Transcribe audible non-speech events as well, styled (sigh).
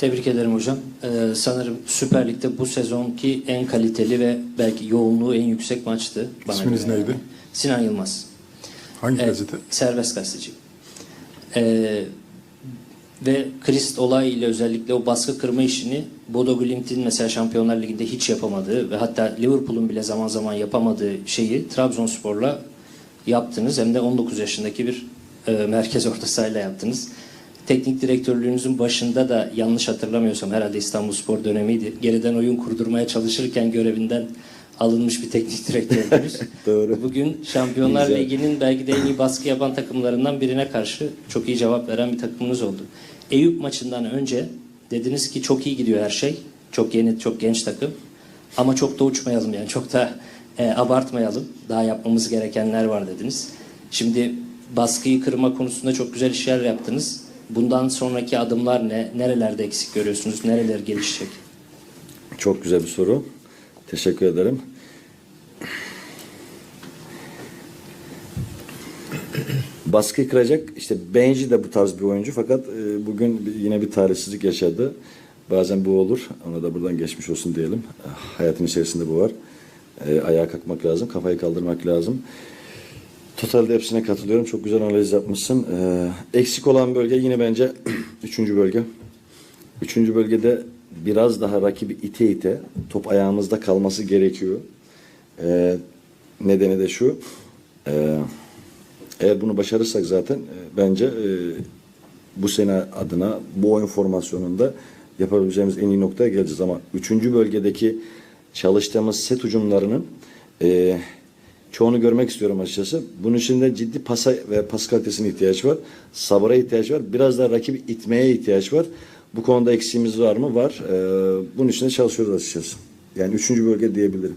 Tebrik ederim hocam. Ee, sanırım Süper Lig'de bu sezonki en kaliteli ve belki yoğunluğu en yüksek maçtı. Bana İsminiz göre neydi? Sinan Yılmaz. Hangi Evet, gazete? Serbest gazeteci. Ee, ve Krist olay ile özellikle o baskı kırma işini Bodo Glimt'in mesela Şampiyonlar Ligi'nde hiç yapamadığı ve hatta Liverpool'un bile zaman zaman yapamadığı şeyi Trabzonspor'la yaptınız. Hem de 19 yaşındaki bir e, merkez orta sahayla yaptınız. Teknik direktörlüğünüzün başında da yanlış hatırlamıyorsam herhalde İstanbulspor dönemiydi. Geriden oyun kurdurmaya çalışırken görevinden alınmış bir teknik (laughs) direktördünüz. (laughs) Doğru. Bugün Şampiyonlar Güzel. Ligi'nin belki de en iyi baskı yapan takımlarından birine karşı çok iyi cevap veren bir takımınız oldu. Eyüp maçından önce dediniz ki çok iyi gidiyor her şey. Çok yeni, çok genç takım. Ama çok da uçmayalım yani. Çok da e, abartmayalım. Daha yapmamız gerekenler var dediniz. Şimdi baskıyı kırma konusunda çok güzel işler yaptınız. Bundan sonraki adımlar ne? Nerelerde eksik görüyorsunuz? Nereler gelişecek? Çok güzel bir soru. Teşekkür ederim. Baskı kıracak. İşte Benji de bu tarz bir oyuncu fakat e, bugün yine bir talihsizlik yaşadı. Bazen bu olur. Ona da buradan geçmiş olsun diyelim. Hayatın içerisinde bu var. E, ayağa kalkmak lazım, kafayı kaldırmak lazım. Totalde hepsine katılıyorum. Çok güzel analiz yapmışsın. E, eksik olan bölge yine bence (clears throat) üçüncü bölge. Üçüncü bölgede biraz daha rakibi ite ite top ayağımızda kalması gerekiyor. Ee, nedeni de şu. ee, eğer bunu başarırsak zaten e, bence e, bu sene adına bu oyun formasyonunda yapabileceğimiz en iyi noktaya geleceğiz. Ama üçüncü bölgedeki çalıştığımız set ucumlarının e, çoğunu görmek istiyorum açıkçası. Bunun için de ciddi pasa ve pas kalitesine ihtiyaç var. Sabıra ihtiyaç var. Biraz daha rakibi itmeye ihtiyaç var. Bu konuda eksiğimiz var mı? Var. Ee, bunun için de çalışıyoruz açıkçası. Yani üçüncü bölge diyebilirim.